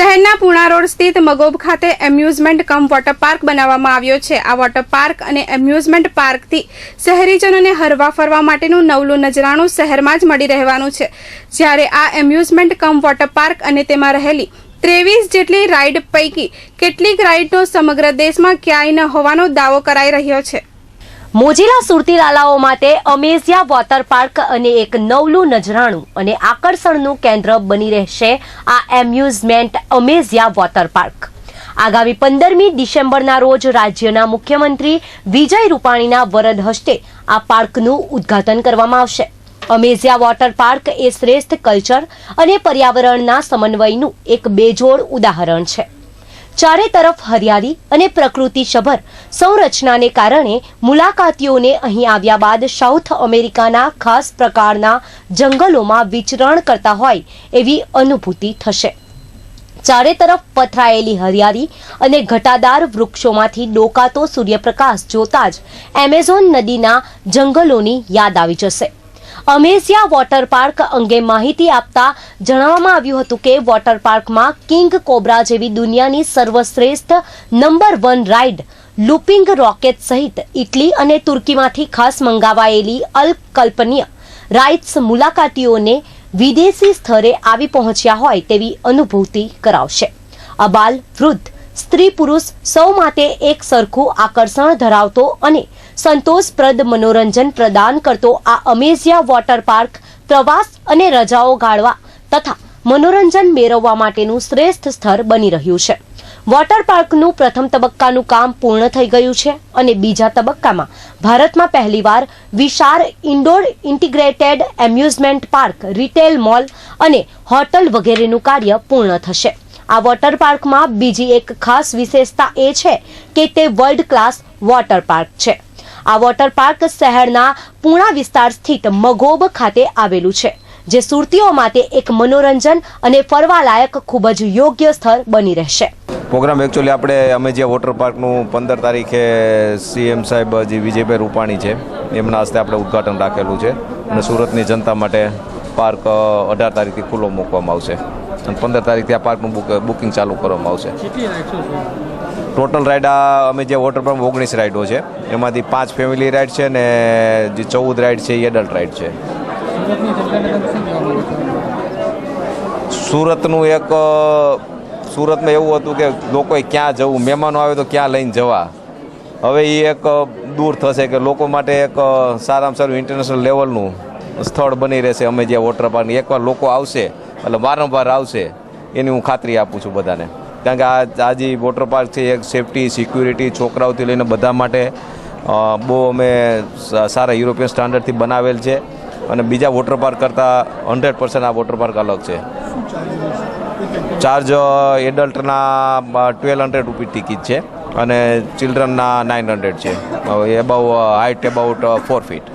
શહેરના પુણા રોડ સ્થિત મગોબ ખાતે એમ્યુઝમેન્ટ કમ વોટર પાર્ક બનાવવામાં આવ્યો છે. આ વોટર પાર્ક અને એમ્યુઝમેન્ટ પાર્કથી શહેરીજનોને હરવા ફરવા માટેનું નવલું નજરાણું શહેરમાં જ મળી રહેવાનું છે. જ્યારે આ એમ્યુઝમેન્ટ કમ વોટર પાર્ક અને તેમાં રહેલી ત્રેવીસ જેટલી રાઇડ પૈકી કેટલીક રાઇડનો સમગ્ર દેશમાં ક્યાંય ન હોવાનો દાવો કરાઈ રહ્યો છે. મોજીલા સુરતી લાલાઓ માટે અમેઝિયા વોટર પાર્ક અને એક નવલું નજરાણું અને આકર્ષણનું કેન્દ્ર બની રહેશે આ એમ્યુઝમેન્ટ અમેઝિયા વોટર પાર્ક. આગામી પંદરમી ડિસેમ્બરના રોજ રાજ્યના મુખ્યમંત્રી વિજય રૂપાણીના વરદ હસ્તે આ પાર્કનું ઉદ્ઘાટન કરવામાં આવશે. અમેઝિયા વોટર પાર્ક એ શ્રેષ્ઠ કલ્ચર અને પર્યાવરણના સમન્વયનું એક બેજોડ ઉદાહરણ છે. ચારે તરફ હરિયાળી અને પ્રકૃતિ સભર સંરચનાને કારણે મુલાકાતીઓને અહીં આવ્યા બાદ સાઉથ અમેરિકાના ખાસ પ્રકારના જંગલોમાં વિચરણ કરતા હોય એવી અનુભૂતિ થશે. ચારે તરફ પથરાયેલી હરિયાળી અને ઘટાદાર વૃક્ષોમાંથી ડોકાતો સૂર્યપ્રકાશ જોતા જ એમેઝોન નદીના જંગલોની યાદ આવી જશે. અમેઝિયા વોટર પાર્ક અંગે માહિતી આપતા જણાવવામાં આવ્યું હતું કે વોટર પાર્કમાં કિંગ કોબ્રા જેવી દુનિયાની સર્વશ્રેષ્ઠ number one ride, looping rocket સહિત ઇટલી અને તુર્કીમાંથી ખાસ મંગાવાયેલી અલ્પકલ્પનીય રાઇડ્સ મુલાકાતીઓને વિદેશી સ્તરે આવી પહોંચ્યા હોય તેવી અનુભૂતિ કરાવશે. અબાલ વૃદ્ધ સ્ત્રી પુરુષ સૌ માટે એક સરખું આકર્ષણ ધરાવતો અને સંતોષપ્રદ મનોરંજન પ્રદાન કરતો આ અમેઝિયા વોટર પાર્ક પ્રવાસ અને રજાઓ ગાળવા તથા મનોરંજન મેળવવા માટેનું શ્રેષ્ઠ સ્થળ બની રહ્યું છે. વોટર પાર્કનું પ્રથમ તબક્કાનું કામ પૂર્ણ થઈ ગયું છે અને બીજા તબક્કામાં ભારતમાં પહેલીવાર વિશાળ indoor integrated amusement park, retail mall અને હોટલ વગેરેનું કાર્ય પૂર્ણ થશે. આ વોટર પાર્કમાં બીજી એક ખાસ વિશેષતા એ છે કે તે વર્લ્ડ ક્લાસ વોટર પાર્ક છે. આ વોટર પાર્ક શહેરના પૂણા વિસ્તાર સ્થિત મગોબ ખાતે આવેલું છે જે સુરતીઓ માટે એક મનોરંજન અને ફરવાલાયક ખૂબ જ યોગ્ય સ્થળ બની રહેશે. પ્રોગ્રામ એકચ્યુઅલી આપણે અમે જે વોટર પાર્કનું પંદર તારીખે સીએમ સાહેબ જે વિજયભાઈ રૂપાણી છે એમના હસ્તે આપણે ઉદ્ઘાટન રાખેલું છે અને સુરતની જનતા માટે પાર્ક અઢાર તારીખથી ખુલ્લો મૂકવામાં આવશે. અને પંદર તારીખથી આ પાર્કનું બુક બુકિંગ ચાલુ કરવામાં આવશે. ટોટલ રાઇડ આ અમે જે વોટર પાર્ક ઓગણીસ રાઇડો છે એમાંથી પાંચ ફેમિલી રાઇડ છે ને જે ચૌદ રાઇડ છે એ એડલ્ટ રાઇડ છો. સુરતનું એક સુરતમાં એવું હતું કે લોકોએ ક્યાં જવું મહેમાનો આવે તો ક્યાં લઈને જવા. હવે એ એક દૂર થશે કે લોકો માટે એક સારામાં સારું ઇન્ટરનેશનલ લેવલનું સ્થળ બની રહેશે. અમે જે વોટર પાર્ક એકવાર લોકો આવશે એટલે વારંવાર આવશે એની હું ખાતરી આપું છું બધાને. કારણ કે આ આ જે વોટર પાર્ક છે એક સેફટી, સિક્યુરિટી, છોકરાઓથી લઈને બધા માટે બહુ અમે સારા યુરોપિયન સ્ટાન્ડર્ડથી બનાવેલ છે. અને બીજા વોટર પાર્ક કરતાં હંડ્રેડ પર્સન્ટ આ વોટર પાર્ક અલગ છે. ચાર્જ એડલ્ટના ટ્વેલ્વ હંડ્રેડ રૂપી ટિકિટ છે અને ચિલ્ડ્રનના નાઇન હંડ્રેડ છે. About height about four feet.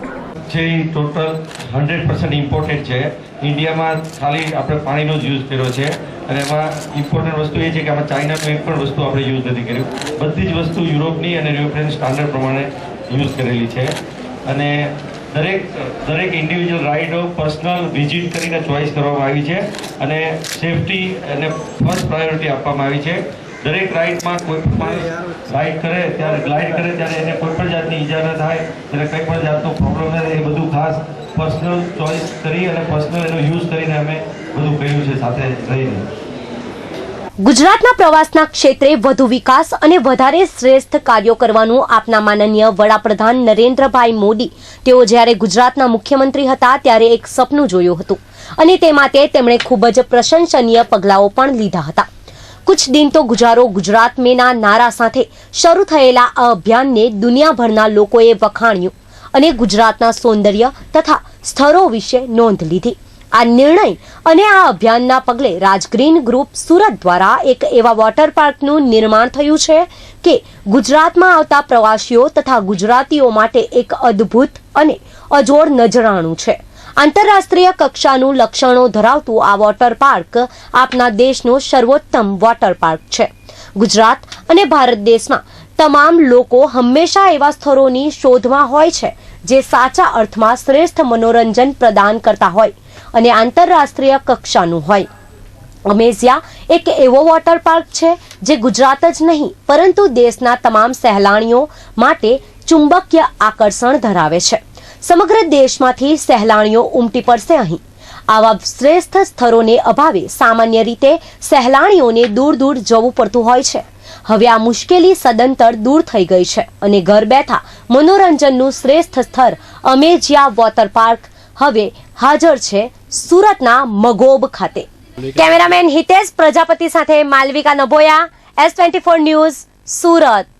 જે ટોટલ હંડ્રેડ પર્સન્ટ ઇમ્પોર્ટેન્ટ છે. ઇન્ડિયામાં ખાલી આપણે પાણીનો જ યુઝ કર્યો છે. અને એમાં ઇમ્પોર્ટન્ટ વસ્તુ એ છે કે આમાં ચાઇનાનું એક પણ વસ્તુ આપણે યુઝ નથી કર્યું. બધી જ વસ્તુ યુરોપની અને યુરોપિયન સ્ટાન્ડર્ડ પ્રમાણે યુઝ કરેલી છે. અને દરેક દરેક ઇન્ડિવિજ્યુઅલ રાઇડો પર્સનલ વિઝિટ કરીને ચોઇસ કરવામાં આવી છે. અને સેફટી અને ફર્સ્ટ પ્રાયોરિટી આપવામાં આવી છે. દરેક રાઇડમાં કોઈ પણ રાઇડ કરે, ત્યારે ગ્લાઇડ કરે, ત્યારે એને કોઈ પણ જાતની ઈજા ન થાય ત્યારે કંઈ પણ જાતનો પ્રોબ્લેમ ન થાય એ બધું ખાસ પર્સનલ ચોઇસ કરી અને પર્સનલ એનો યુઝ કરીને અમે બધું કર્યું છે, સાથે રહીને. ગુજરાતના પ્રવાસના ક્ષેત્રે વધુ વિકાસ અને વધારે શ્રેષ્ઠ કાર્યો કરવાનું આપના માનનીય વડાપ્રધાન નરેન્દ્રભાઈ મોદી તેઓ જ્યારે ગુજરાતના મુખ્યમંત્રી હતા ત્યારે એક સપનું જોયું હતું અને તે માટે તેમણે ખૂબ જ પ્રશંસનીય પગલાઓ પણ લીધા હતા. કુછ દિન તો ગુજારો ગુજરાત મેના નારા સાથે શરૂ થયેલા આ અભિયાનને દુનિયાભરના લોકોએ વખાણ્યું. અને ગુજરાતના સૌંદર્ય તથા સ્થળો વિશે નોંધ લીધી. આ નિર્ણય અને આ અભિયાનના પગલે રાજગ્રીન ગ્રુપ સુરત દ્વારા એક એવા વોટર પાર્કનું નિર્માણ થયું છે કે ગુજરાતમાં આવતા પ્રવાસીઓ તથા ગુજરાતીઓ માટે એક અદ્ભુત અને અજોડ નજરાણું છે. આંતરરાષ્ટ્રીય કક્ષાનું લક્ષણો ધરાવતું આ વોટર પાર્ક આપના દેશનો સર્વોત્તમ વોટર પાર્ક છે. ગુજરાત અને ભારત દેશમાં તમામ લોકો હંમેશા એવા સ્થળોની શોધમાં હોય છે, જે સાચા અર્થમાં શ્રેષ્ઠ મનોરંજન પ્રદાન કરતા હોય અને આંતરરાષ્ટ્રીય કક્ષાનું હોય. અમેઝિયા એક એવો વોટર પાર્ક છે, જે ગુજરાત જ નહીં, પરંતુ દેશના તમામ સહેલાણીઓ માટે ચુંબકીય આકર્ષણ ધરાવે છે. સમગ્ર દેશમાંથી સહેલાણીઓ ઉમટી પડશે અહીં. આવા શ્રેષ્ઠ સ્થળોને અભાવે સામાન્ય રીતે સહેલાણીઓને દૂર દૂર જવું પડતું હોય છે. હવે આ મુશ્કેલી સદંતર દૂર થઈ ગઈ છે અને ઘર બેઠા મનોરંજનનું શ્રેષ્ઠ સ્થળ અમેજિયા વોટર પાર્ક હવે હાજર છે સુરતના મગોબ ખાતે. કેમેરામેન હિતેશ પ્રજાપતિ સાથે Malvika Nabhoya S twenty four news, Surat.